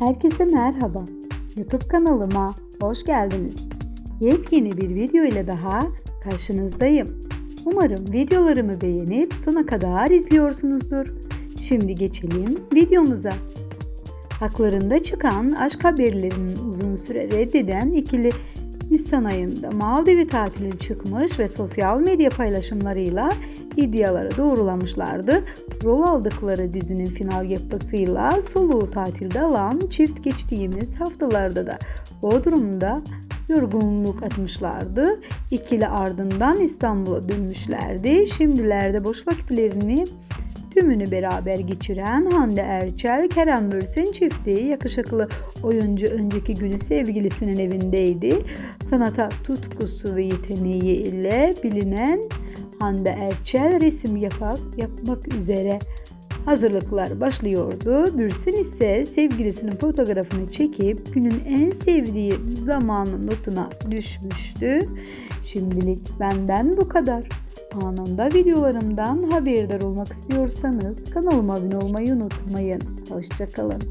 Herkese merhaba. YouTube kanalıma hoş geldiniz. Yepyeni bir video ile daha karşınızdayım. Umarım videolarımı beğenip sona kadar izliyorsunuzdur. Şimdi geçelim videomuza. Haklarında çıkan aşk haberlerinin uzun süre reddeden ikili Nisan ayında Maldivi tatiline çıkmış ve sosyal medya paylaşımlarıyla iddiaları doğrulamışlardı. Rol aldıkları dizinin final yapısıyla soluğu tatilde alan çift geçtiğimiz haftalarda da Bodrum'da yorgunluk atmışlardı. İkili ardından İstanbul'a dönmüşlerdi. Şimdilerde boş vakitlerini tümünü beraber geçiren Hande Erçel, Kerem Bürsin çifti yakışıklı oyuncu önceki günü sevgilisinin evindeydi. Sanata tutkusu ve yeteneği ile bilinen Hande Erçel resim yapak, yapmak üzere hazırlıklar başlıyordu. Bürsin ise sevgilisinin fotoğrafını çekip günün en sevdiği zamanı notuna düşmüştü. Şimdilik benden bu kadar. Anında videolarımdan haberdar olmak istiyorsanız kanalıma abone olmayı unutmayın. Hoşçakalın.